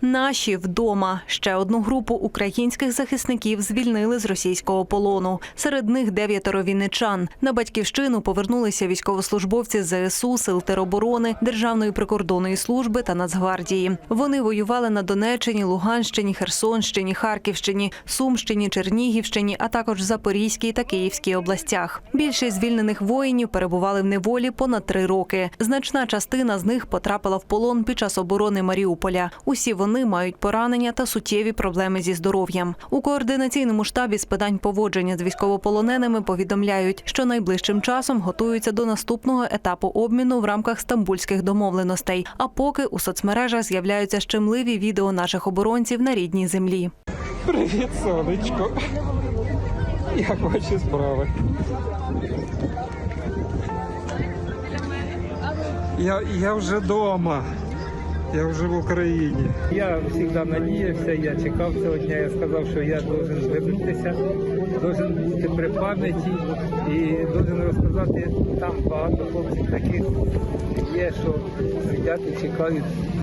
Наші вдома ще одну групу українських захисників звільнили з російського полону. Серед них дев'ятеро вінничан. На батьківщину повернулися військовослужбовці ЗСУ, сил тероборони, Державної прикордонної служби та Нацгвардії. Вони воювали на Донеччині, Луганщині, Херсонщині, Харківщині, Сумщині, Чернігівщині, а також Запорізькій та Київській областях. Більшість звільнених воїнів перебували в неволі понад три роки. Значна частина з них потрапила в полон під час оборони Маріуполя. Усі вони мають поранення та суттєві проблеми зі здоров'ям. У координаційному штабі з питань поводження з військовополоненими повідомляють, що найближчим часом готуються до наступного етапу обміну в рамках стамбульських домовленостей. А поки у соцмережах з'являються щемливі відео наших оборонців на рідній землі. Привіт, сонечко. Як ваші справи? Я, я вже вдома. Я вже в Україні. Я завжди надіявся, я чекав цього дня. Я сказав, що я должен звернутися, должен бути при пам'яті і должен розказати там багато хлопців таких є, що сидять і чекають